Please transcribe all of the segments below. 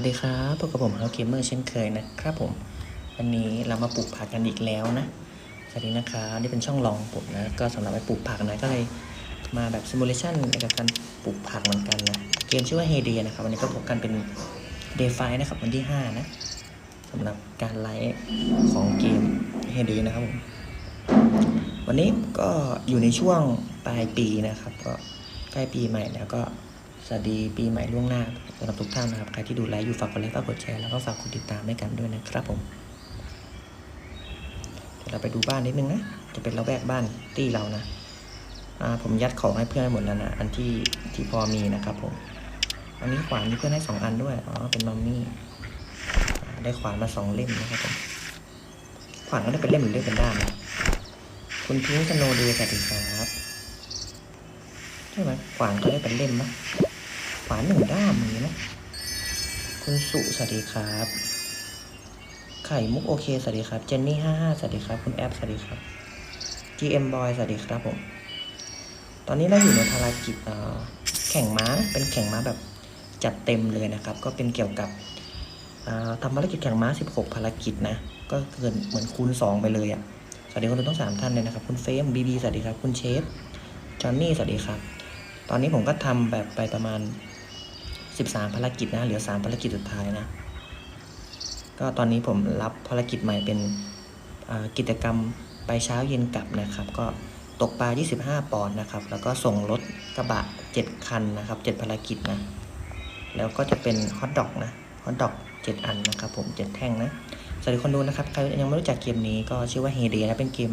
วัสดีครับพบกับผมเฮาเกมเมอร์เช่นเคยนะครับผม วันนี้เรามาปลูกผักกันอีกแล้วนะ สวัสดีนะครับนี่เป็นช่องลองผมนะ ก็สำหรับไปปลูกผักนะ ก็เลยมาแบบซิมูเลชันกับการปลูกผักเหมือนกันนะ เกมชื่อว่า Hey Day นะครับ วันนี้ก็พบกันเป็น Day 5นะครับวันที่ 5 นะสำหรับการไลฟ์ของเกม Hey Day นะครับผม วันนี้ก็อยู่ในช่วงปลายปีนะครับ ก็ใกล้ปีใหม่แล้วก็ สวัสดีปีใหม่ล่วงหน้าสำหรับทุกท่านนะครับ ใครที่ดูไลฟ์อยู่ฝากกดไลค์ฝากกดแชร์แล้วก็ฝากกดติดตามด้กันด้วยนะครับผมเดี๋ยวเราไปดูบ้านนิดนึงนะ จะเป็นระแวกบ้านตี้เรานะผมยัดของให้เพื่อนหมดแล้วนะ อันที่ที่พอมีนะครับผม อันนี้ขวานมีเพื่อนให้สองอันด้วย อ๋อ เป็นมัมมี่ ได้ขวานมาสองเล่มนะครับผม ขวานก็ได้เป็นเล่มหรือได้เป็นด้ามนะคุณพิงค์สโนเดย์สวัสดีครับใช่ไหมขวานก็ได้เป็นเล่มนะ ขวานหนึ่งด้ามอย่างนี้นะคุณสุสวัสดีครับ ไข่มุกโอเคสวัสดีครับเจนนี่ห้าห้าสวัสดีครับ คุณแอปสวัสดีครับ GM Boy สวัสดีครับผม ตอนนี้เราอยู่ในภารกิจแข่งม้าเป็นแข่งม้าแบบจัดเต็มเลยนะครับ ก็เป็นเกี่ยวกับทำภารกิจแข่งม้า 16 ภารกิจนะ ก็เกินเหมือนคูณ 2 ไปเลยอะ่ะ สวัสดีคนดูทั้งสามท่านเลยนะครับ คุณเฟมบีบีสวัสดีครับ คุณเชฟ จอนนี่ สวัสดีครับ ตอนนี้ผมก็ทำแบบไปประมาณ 13 ภารกิจนะเหลือ 3 ภารกิจสุดท้ายนะ ก็ตอนนี้ผมรับภารกิจใหม่เป็นกิจกรรมไปเช้าเย็นกลับนะครับ ก็ตกปลา 25 ปอนด์นะครับ แล้วก็ส่งรถกระบะ 7 คันนะครับ 7 ภารกิจนะ แล้วก็จะเป็นฮอทดอกนะฮอทดอก 7 อันนะครับผม 7 แท่งนะสวัสดีคนดูนะครับ ใครยังไม่รู้จักเกมนี้ก็ชื่อว่าเฮเดนะเป็นเกม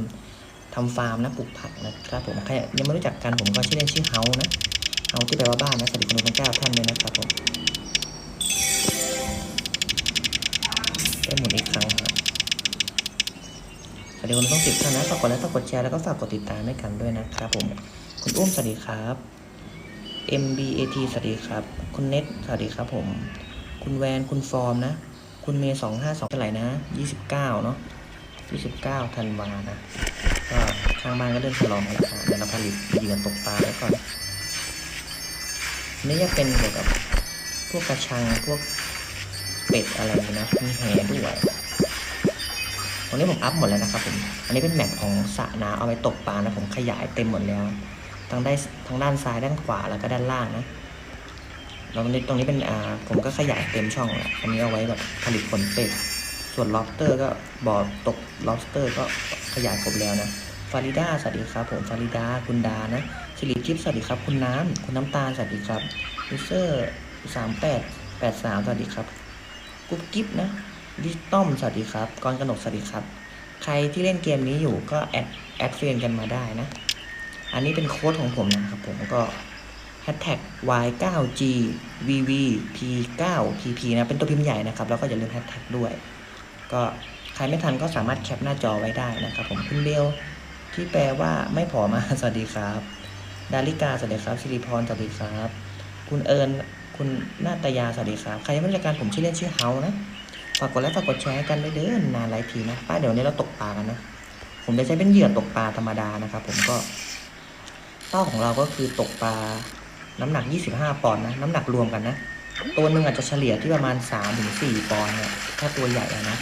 ทำฟาร์มนะปลูกผักนะครับผมใครยังไม่รู้จักกันผมก็ชื่อเล่นชื่อเฮานะ เฮาที่แปลว่าบ้านนะสวัสดีคนดูทั้งเก้าท่านเลยนะครับผมได้หมุนอีกครั้งครับสวัสดีคนต้องสิบท่านนะฝากกดไลค์ฝากกดแชร์แล้วก็ฝากกดติดตามให้กันด้วยนะครับผม คุณอุ้มสวัสดีครับ MBAT สวัสดีครับ คุณเน็ตสวัสดีครับผม คุณแวนคุณฟอร์มนะ คุณเมย์สองห้าสองเท่าไหร่นะยี่สิบเก้าเนาะยี่สิบเก้าธันวานะ ก็ข้างบ้านก็เริ่มฉลองแล้วครับเดี๋ยวเราผลิตเหยื่อตกปลาไว้วก่อน นนี่จะเป็นเกี่ยวกับพวกกระชังพวกเป็ดอะไรนะมีแหด้วยตรงนี้ผมอัพหมดแล้วนะครับผมอันนี้เป็นแมปของสระน้ำเอาไว้ตกปลานะผมขยายเต็มหมดแล้วทั้งได้ทั้งด้านซ้ายด้านขวาแล้วก็ด้านล่างนะแล้วตรงนี้ตรงนี้เป็นอ่าผมก็ขยายเต็มช่องแล้วอันนี้เอาไว้แบบผลิตผลเป็ดส่วน lobster ก็บ่อตก lobster ก็ขยายครบแล้วนะฟาริดาสวัสดีครับผมฟาริดาคุณดานะ สิริทิพย์สวัสดีครับ คุณน้ำคุณน้ำตาลสวัสดีครับยูเซอร์สามแปดแปดสามสวัสดีครับกุ๊บกิ๊บนะดิจิตอมสวัสดีครับกรกนกสวัสดีครับ ใครที่เล่นเกมนี้อยู่ก็แอดแอดเฟรนกันมาได้นะ อันนี้เป็นโค้ดของผมนะครับผมก็ hashtag y9g vv p9pp นะเป็นตัวพิมพ์ใหญ่นะครับ แล้วก็อย่าลืม hashtag ด้วย ก็ใครไม่ทันก็สามารถแคปหน้าจอไว้ได้นะครับ ผมคุณเบลที่แปลว่าไม่ผอมาสวัสดีครับ ดาริกาสวัสดีครับสิริพรสวัสดีครับ คุณเอิญคุณนาตยาสวัสดีครับใครยังไม่รู้กกันผมชื่อเล่นชื่อเฮานะฝากกดไลค์ฝากกดแชร์กันเด้อนานหลายทีนะป้าเดี๋ยวนี้เราตกปลากันนะผมจะใช้เป็นเหยื่อตกปลาธรรมดานะครับ ผมก็เป้าของเราก็คือตกปลาน้ำหนัก 25 ปอนด์นะ น้ำหนักรวมกันนะ ตัวหนึ่งอาจจะเฉลี่ยที่ประมาณ 3-4 ปอนด์เนี่ยถ้าตัวใหญ่นะ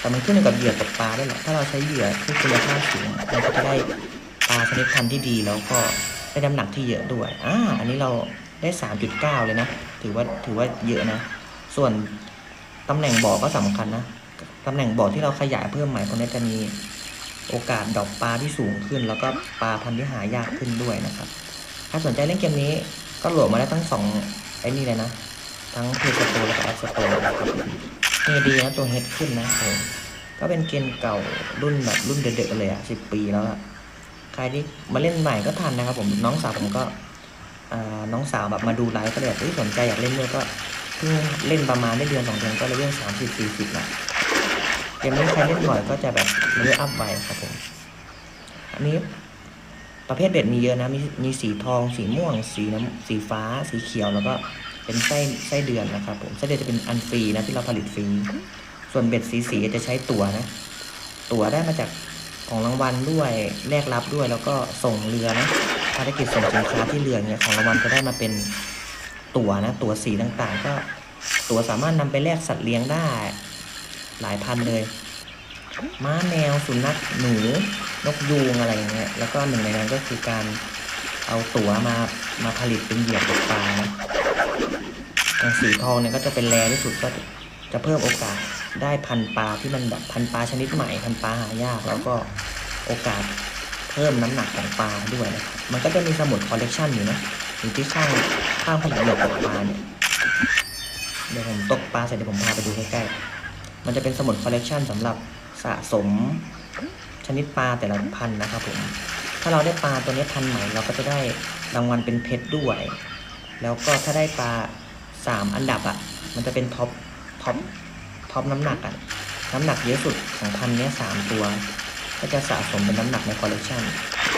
แต่มันขึ้นอยู่กับเหยื่อตกปลาด้วยแหละ ถ้าเราใช้เหยื่อที่คุณภาพสูงเราก็จะได้ปลาชนิดพันธุ์ที่ดีแล้วก็ ได้น้ำหนักที่เยอะด้วยอ่าอันนี้เราได้ 3.9 เลยนะ ถือว่าถือว่าเยอะนะ ส่วนตำแหน่งบ่อก็สำคัญนะตำแหน่งบ่อที่เราขยายเพิ่มใหม่ตรงนี้จะมีโอกาสดอกปลาที่สูงขึ้น แล้วก็ปลาพันธุ์ที่หายากขึ้นด้วยนะครับ ถ้าสนใจเล่นเกมนี้ก็โหลดมาได้ทั้งสองไอ้นี่เลยนะ ทั้งเพย์สโตและแอปสโตนะครับเฮดีนะตัวเฮดขึ้นนะผมก็เป็นเกมเก่ารุ่นแบบรุ่นเด็กๆเลยอะสิบปีแล้วอะ ครที่มาเล่นใหม่ก็ทันนะครับ ผมน้องสาวผมก็น้องสาวแบบมาดูไลฟ์ก็เลยแบบสนใจอยากเล่นด้วยก็เพิ่งเล่นประมาณได้เดือนสองเดือนก็เลยเล่นสามสิบสี่สิบละเกมนี้ใครเล่นบ่อยก็จะแบบเลเวลอัพไวครับผมอันนี้ประเภทเบ็ดมีเยอะนะมีมีสีทองสีม่วง สีน้ำสีฟ้า สีเขียวแล้วก็เป็นไส้ไส้เดือนนะครับผมไส้เดือนจะเป็นอันฟรีนะที่เราผลิตฟรีส่วนเบ็ดสีสีจะใช้ตั๋วนะ ตั๋วได้มาจาก ของรางวัลด้วยแลกรับด้วย แล้วก็ส่งเรือนะภารกิจส่งสินค้าที่เรือเนี่ยของรางวัลจะได้มาเป็นตั๋วนะ ตั๋วสีต่างๆ ก็ตั๋วสามารถนำไปแลกสัตว์เลี้ยงได้ หลายพันเลย ม้าแมวสุนัขหนูนกยูงอะไรอย่างเงี้ยแล้วก็หนึ่งในนั้นก็คือการเอาตั๋วมามาผลิตเป็นเหยื่อตกปลานะอย่างสีทองเนี่ยก็จะเป็นแรที่สุดก็จะเพิ่มโอกาส ได้พันปลาที่มันแบบพันปลาชนิดใหม่พันปลาหายากแล้วก็โอกาสเพิ่มน้ำหนักของปลาด้วยนะครับมันก็จะมีสมุดคอลเลกชันอยู่นะอยู่ที่ข้างข้างผลิตเหยื่อตกปลาเนี่ยเดี๋ยวผมตกปลาเสร็จเดี๋ยวผมพาไปดูใกล้ๆมันจะเป็นสมุดคอลเลกชันสำหรับสะสมชนิดปลาแต่ละพันนะครับผมถ้าเราได้ปลาตัวนี้พันใหม่เราก็จะได้รางวัลเป็นเพชรด้วย แล้วก็ถ้าได้ปลาสามอันดับอะมันจะเป็นท็อปท็อป ท็อปน้ำหนักอะน้ำหนักเยอะสุดของพันเนี้ยสามตัว ก็จะสะสมเป็นน้ำหนักในคอลเลกชัน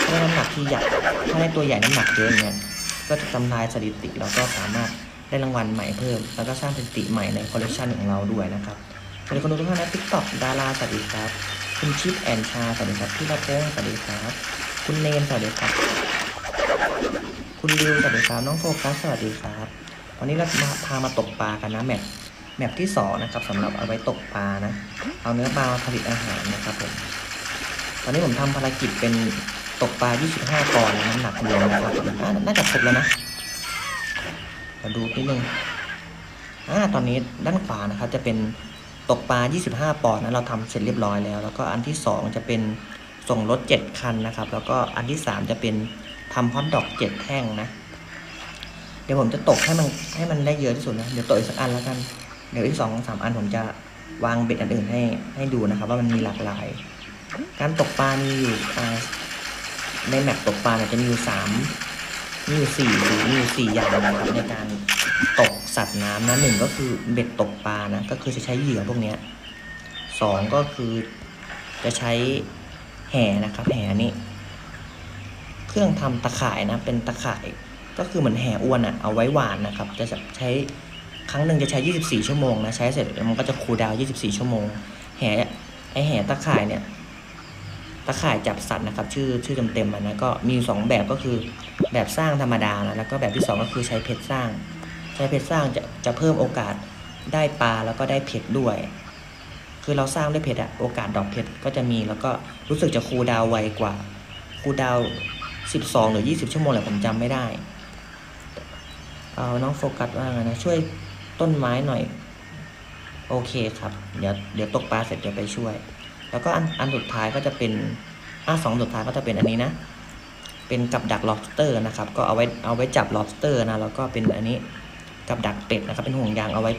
ถ้าได้น้ำหนักที่ใหญ่ถ้าได้ตัวใหญ่น้ำหนักเยอะเนี่ยก็จะทำลายสถิติแล้วก็สามารถได้รางวัลใหม่เพิ่ม แล้วก็สร้างสถิติใหม่ในคอลเลกชันของเราด้วยนะครับสวัสดีคนดูทุกท่านนะทิกตอกดาราสวัสดีครับคุณชิปแอนชาสวัสดีครับพี่ละพงสวัสดีครับคุณเนมสวัสดีครับ คุณริวสวัสดีครับน้องโฟกัสสวัสดีครับ วันนี้เรามาพามาตกปลากันนะแมป แมปที่สองนะครับสำหรับเอาไว้ตกปลานะ เอาเนื้อปลามาผลิตอาหารนะครับผมตอนนี้ผมทำภารกิจเป็นตกปลา 25ปอนด์น้ำหนักรวมนะครับอ่าน่าจะครบแล้วนะมาดูนิดนึงอ่าตอนนี้ด้านขวานะครับจะเป็นตกปลา 25 ปอนด์นะเราทำเสร็จเรียบร้อยแล้ว แล้วก็อันที่ 2 จะเป็นส่งรถ 7 คันนะครับ แล้วก็อันที่ 3 จะเป็นทำฮอทดอก 7 แท่งนะ เดี๋ยวผมจะตกให้มันให้มันได้เยอะที่สุดนะ เดี๋ยวตกอีกสักอันแล้วกัน เดี๋ยวอีกสองสามอันผมจะวางเบ็ดอันอื่นให้ให้ดูนะครับ ว่ามันมีหลากหลาย การตกปลามีอยู่ในแมปตกปลาเนี่ยจะมีอยู่สามมีอยู่สี่หรือมีอยู่สี่อย่างนะครับในการตกสัตว์น้ำนะหนึ่งก็คือเบ็ดตกปลานะก็คือจะใช้เหยื่อพวกเนี้ยสองก็คือจะใช้แห่นะครับแห่นี้เครื่องทำตะข่ายนะเป็นตะข่ายก็คือเหมือนแห่อ้วนอะเอาไว้หวานนะครับ จะใช้ ครั้งหนึ่งจะใช้ 24 ชั่วโมงนะใช้เสร็จมันก็จะคูลดาวน์24 ชั่วโมง แห่ไอแห่ตะข่ายเนี่ยตะข่ายจับสัตว์นะครับ ชื่อชื่อเต็มๆมันนะก็มีสองแบบก็คือแบบสร้างธรรมดานะแล้วก็แบบที่สองก็คือใช้เพชรสร้าง ใช้เพชรสร้างจะจะเพิ่มโอกาสได้ปลาแล้วก็ได้เพชรด้วย คือเราสร้างด้วยเพชรอะโอกาสดอกเพชรก็จะมีแล้วก็รู้สึกจะคูลดาวไวกว่าคูลดาว 12 หรือ 20 ชั่วโมงแหละผมจำไม่ได้ เอาน้องโฟกัสว่าไงนะช่วย ต้นไม้หน่อย โอเคครับ เดี๋ยวเดี๋ยวตกปลาเสร็จเดี๋ยวไปช่วย แล้วก็อันอันสุดท้ายก็จะเป็นอะสองสุดท้ายก็จะเป็นอันนี้นะ เป็นกับดัก lobster นะครับ ก็เอาไว้เอาไว้จับ lobster นะ แล้วก็เป็นอันนี้กับดักเป็ดนะครับ เป็นห่วงยางเอาไว้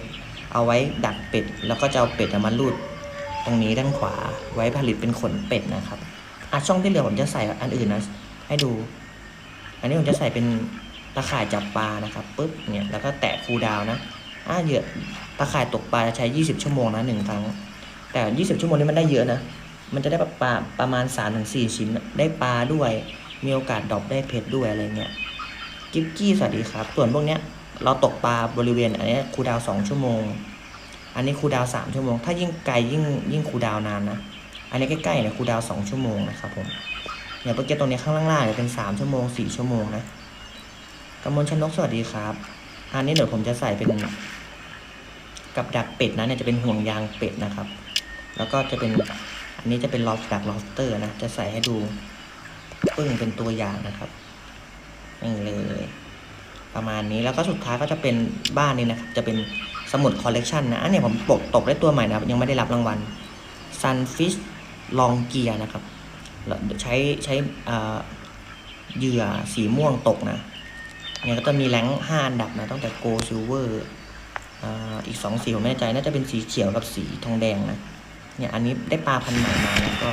เอาไว้ดักเป็ด แล้วก็จะเอาเป็ดมาลูดตรงนี้ด้านขวา ไว้ผลิตเป็นขนเป็ดนะครับอะช่องที่เหลือผมจะใส่อันอื่นนะให้ดู อันนี้ผมจะใส่เป็นตะข่ายจับปลานะครับปุ๊บเนี่ยแล้วก็แตะคูดาวนะ อะเหยื่อตะข่ายตกปลาใช้ 20 ชั่วโมงนะหนึ่งครั้ง แต่ 20 ชั่วโมงนี้มันได้เยอะนะ มันจะได้ปลาประมาณ3ถึง4ชิ้น ได้ปลาด้วย มีโอกาสดรอปได้เพชรด้วยอะไรเงี้ย กิฟกี้สวัสดีครับ ส่วนพวกเนี้ยเราตกปลาบริเวณ อันนี้ครูดาว 2 ชั่วโมง อันนี้ครูดาว 3 ชั่วโมง ถ้ายิ่งไกลยิ่งยิ่งครูดาวนานนะ อันนี้ใกล้ๆเนี่ยครูดาว 2 ชั่วโมงนะครับผมอย่างโปรเจกต์ตรงนี้ข้างล่างๆเนี่ยเป็น 3 ชั่วโมง 4 ชั่วโมงนะกำมลชนกสวัสดีครับอันนี้เดี๋ยวผมจะใส่เป็น กับดักเป็ดนะเนี่ยจะเป็นห่วงยางเป็ดนะครับ แล้วก็จะเป็นอันนี้จะเป็นลอฟดักลอฟเตอร์นะจะใส่ให้ดูปึ้งเป็นตัวอย่างนะครับนี่เลยประมาณนี้แล้วก็สุดท้ายก็จะเป็นบ้านนี้นะครับ จะเป็นสมุดคอลเลกชันนะอันนี้ผมปกตกได้ตัวใหม่นะครับยังไม่ได้รับรางวัล Sunfish Long Gear นะครับใช้ใช้อ่าเหยื่อสีม่วงตกนะเนี่ยก็จะมีแรงห้าอันดับนะตั้งแต่ Gold Silver อีกสองสีผมไม่แน่ใจน่าจะเป็นสีเขียวกับสีทองแดงนะเนี่ยอันนี้ได้ปลาพันธุ์ใหม่มาแล้วก็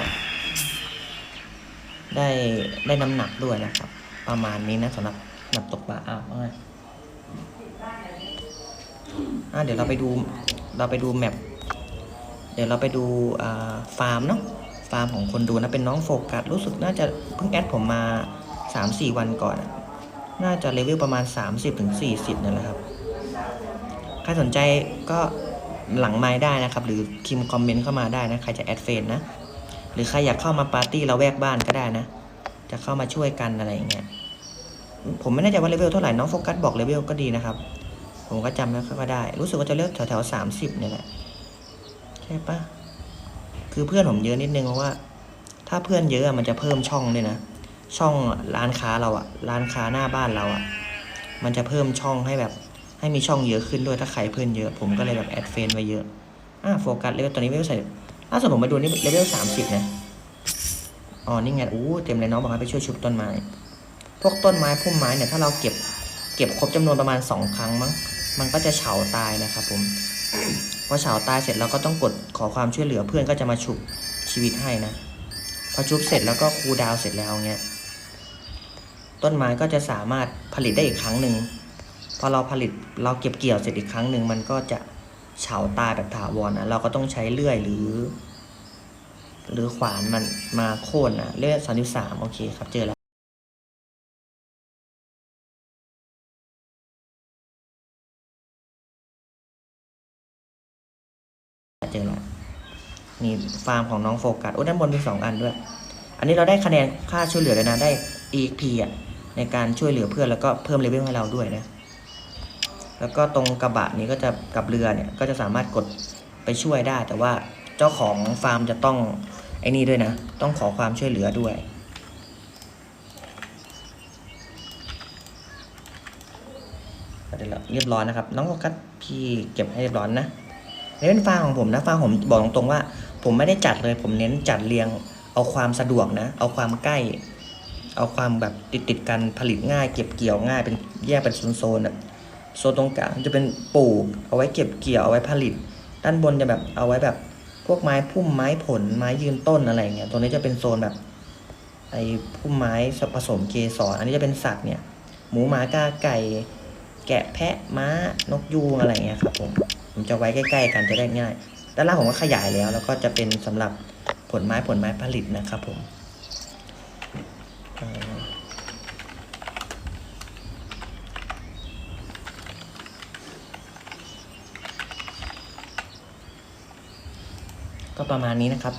ได้ได้น้ำหนักด้วยนะครับ ประมาณนี้นะสำหรับหนับตกปลาอ้าวว่างอ่าเดี๋ยวเราไปดูเราไปดูแมปเดี๋ยวเราไปดูฟาร์มเนาะฟาร์มของคนดูนะเป็นน้องโฟกัสรู้สึกน่าจะเพิ่งแอดผมมาสามสี่วันก่อน น่าจะเลเวลประมาณสามสิบถึงสี่สิบนั่นแหละครับ ครสนใจก็หลังไม้ได้นะครับ หรือพิมพ์คอมเมนต์เข้ามาได้นะ ใครจะแอดเฟนนะ หรือใครอยากเข้ามาปาร์ตี้เราแวกบ้านก็ได้นะ จะเข้ามาช่วยกันอะไรอย่างเงี้ย ผมไม่แน่ใจว่าเลเวลเท่าไหร่ น้องโฟกัสบอกเลเวลก็ดีนะครับ ผมก็จำไม่ค่อยได้ รู้สึกว่าจะเลือกแถวแถวสามสิบเนี่ยแหละ ใช่ปะคือเพื่อนผมเยอะนิดนึงเพราะว่า ถ้าเพื่อนเยอะอะมันจะเพิ่มช่องด้วยนะ ช่องร้านค้าเราอะร้านค้าหน้าบ้านเราอะมันจะเพิ่มช่องให้แบบ ให้มีช่องเยอะขึ้นด้วยถ้าใครเพื่อนเยอะ ผมก็เลยแบบแอดเฟนไว้เยอะ อ่าโฟกัสเลเวลตอนนี้เลเวลใส่ล่าสุดผมมาดูนี่เลเวลสามสิบนะอ๋อนี่ไงอู้เต็มเลยน้องบอกให้ไปช่วยชุบต้นไม้ พวกต้นไม้พุ่มไม้เนี่ยถ้าเราเก็บเก็บครบจำนวนประมาณสองครั้งมั้งมันก็จะเฉาตายนะครับผมพอเฉาตายเสร็จเราก็ต้องกดขอความช่วยเหลือเพื่อนก็จะมาฉุบชีวิตให้นะ พอชุบเสร็จแล้วก็คูดาวเสร็จแล้วเงี้ยต้นไม้ก็จะสามารถผลิตได้อีกครั้งหนึ่ง พอเราผลิตเราเก็บเกี่ยวเสร็จอีกครั้งหนึ่งมันก็จะเฉาตายแบบถาวรนะเราก็ต้องใช้เลื่อยหรือ หรือขวานมันมาโค่นนะเลื่อยสามสิบสามโอเคครับเจอแล้วเจอแล้วนี่ฟาร์มของน้องโฟกัส โอ้ด้านบนมีสองอันด้วย อันนี้เราได้คะแนนค่าช่วยเหลือเลยนะ ได้ EP อะ ในการช่วยเหลือเพื่อนแล้วก็เพิ่มเลเวลให้เราด้วยนะ แล้วก็ตรงกระบะนี้ก็จะกับเรือเนี่ยก็จะสามารถกดไปช่วยได้ แต่ว่าเจ้าของฟาร์มจะต้องไอ้นี่ด้วยนะ ต้องขอความช่วยเหลือด้วย เรียบร้อยนะครับ น้องโฟกัสพี่เก็บให้เรียบร้อยนะในเป็นฟาร์มของผมนะฟาร์มผมบอกตรงๆว่า ผมไม่ได้จัดเลย ผมเน้นจัดเรียงเอาความสะดวกนะ เอาความใกล้ เอาความแบบติดติดๆกันผลิตง่าย เก็บเกี่ยวง่ายเป็นแยกเป็นโซนๆแบบ โซนตรงกลางจะเป็นปลูก เอาไว้เก็บเกี่ยวเอาไว้ผลิต ด้านบนจะแบบเอาไว้แบบพวกไม้พุ่มไม้ผลไม้ยืนต้นอะไรเงี้ยตรงนี้จะเป็นโซนแบบไอ้พุ่มไม้ผสมเกสรอันนี้จะเป็นสัตว์เนี่ย หมูหมากาไก่ แกะแพะม้านกยูงอะไรเงี้ยครับผมผมจะไว้ใกล้ ๆ กันจะได้ง่ายด้านล่างผมก็ขยายแล้ว แล้วก็จะเป็นสำหรับผลไม้ผลไม้ผลิตนะครับผมเอ่อ ก็ประมาณนี้นะครับ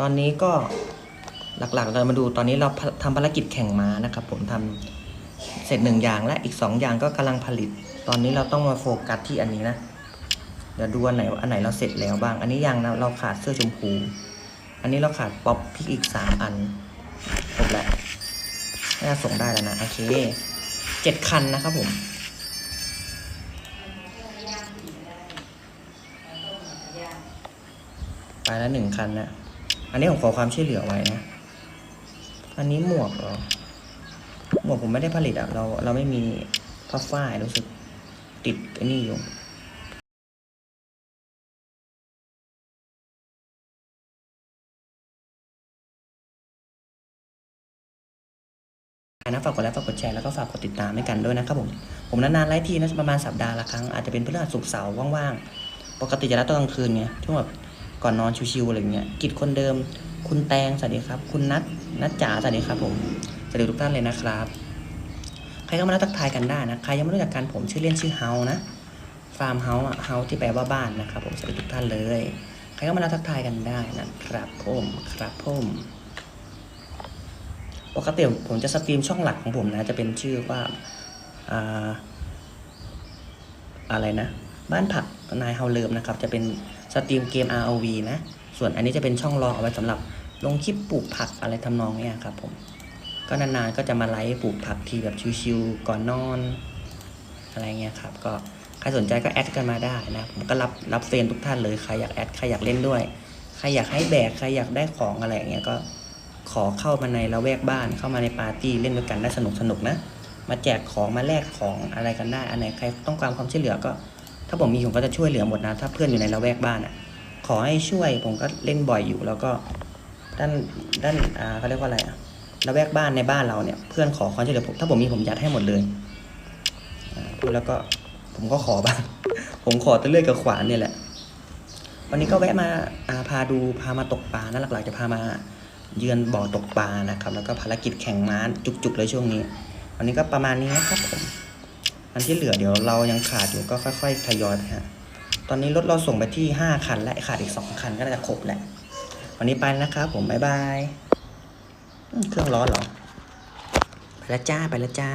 ตอนนี้ก็หลักๆ เรามาดูตอนนี้เราทำภารกิจแข่งม้านะครับ ผมทำเสร็จหนึ่งอย่างและอีกสองอย่างก็กำลังผลิต ตอนนี้เราต้องมาโฟกัสที่อันนี้นะ เดี๋ยวดูอันไหนอันไหนเราเสร็จแล้วบ้าง อันนี้ยังนะเราขาดเสื้อชมพู อันนี้เราขาดป๊อปพิกอีกสามอันครบแล้วน่าส่งได้แล้วนะ โอเคเจ็ดคันนะครับผม ไปแล้วหนึ่งคันนะ อันนี้ผมขอความช่วยเหลือไว้นะ อันนี้หมวกเหรอ หมวกผมไม่ได้ผลิตอะเราเราไม่มีผ้าฝ้ายรู้สึกติดไอ้นี่อยู่นะฝากกดไลค์ฝากกดแชร์แล้วก็ฝากกดติดตามให้กันด้วยนะครับผม ผมนานๆไลฟ์ทีนะประมาณสัปดาห์ละครั้งอาจจะเป็นพฤหัสศุกร์เสาร์ว่างๆ ปกติจะไลฟ์ตอนกลางคืนไงช่วงแบบ ก่อนนอนชิวๆอะไรเงี้ยกิจคนเดิม คุณแตงสวัสดีครับ คุณนัทนัทจ๋าสวัสดีครับผมสวัสดีทุกท่านเลยนะครับ ใครเข้ามาแล้วทักทายกันได้นะใครยังไม่รู้จักกันผมชื่อเล่นชื่อเฮานะฟาร์มเฮาอะเฮาที่แปลว่าบ้านนะครับผมสวัสดีทุกท่านเลย ใครเข้ามาแล้วทักทายกันได้นะครับผมครับผมปกติผมจะสตรีมช่องหลักของผมนะ จะเป็นชื่อว่าอ่าอะไรนะ บ้านผักนายเฮาเลิมนะครับ จะเป็น สตรีมเกม ROV นะ ส่วนอันนี้จะเป็นช่องรองเอาไว้สำหรับลงคลิปปลูกผักอะไรทำนองนี้ครับผม ก็นานๆก็จะมาไลฟ์ปลูกผักทีแบบชิวๆก่อนนอน อะไรเงี้ยครับ ก็ใครสนใจก็แอดกันมาได้นะผมก็รับรับเฟรนทุกท่านเลยใครอยากแอดใครอยากเล่นด้วย ใครอยากให้แบกใครอยากได้ของอะไรเงี้ยก็ขอเข้ามาในละแวกบ้านเข้ามาในปาร์ตี้เล่นด้วยกันได้สนุกสนุกนะ มาแจกของมาแลกของอะไรกันได้ อันไหนใครต้องการความช่วยเหลือก็าผมมีผมก็จะช่วยเหลือหมดนะ ถ้าเพื่อนอยู่ในละแวกบ้านอะ ขอให้ช่วยผมก็เล่นบ่อยอยู่ แล้วก็ด้านด้านอ่าเขาเรียกว่าอะไรอะละแวกบ้านในบ้านเราเนี่ยเพื่อนขอความช่วยเหลือผมถ้าผมมีผมยัดให้หมดเลยอ่าพูดแล้วก็ผมก็ขอบ้างผมขอตะเลื่อยกับขวานเนี่ยแหละ วันนี้ก็แวะมาอ่าพาดูพามาตกปลานะหลักๆจะพามาเยือนบ่อตกปลานะครับ แล้วก็ภารกิจแข่งม้าจุกๆเลยช่วงนี้ วันนี้ก็ประมาณนี้นะครับผม อันที่เหลือเดี๋ยวเรายังขาดอยู่ก็ค่อยๆทยอยไปฮะตอนนี้รถเราส่งไปที่ 5 คันและขาดอีก 2 คันก็น่าจะครบแหละ วันนี้ไปแล้วนะครับผม บ๊ายบาย เครื่องร้อนเหรอ ไปละจ้า ไปละจ้า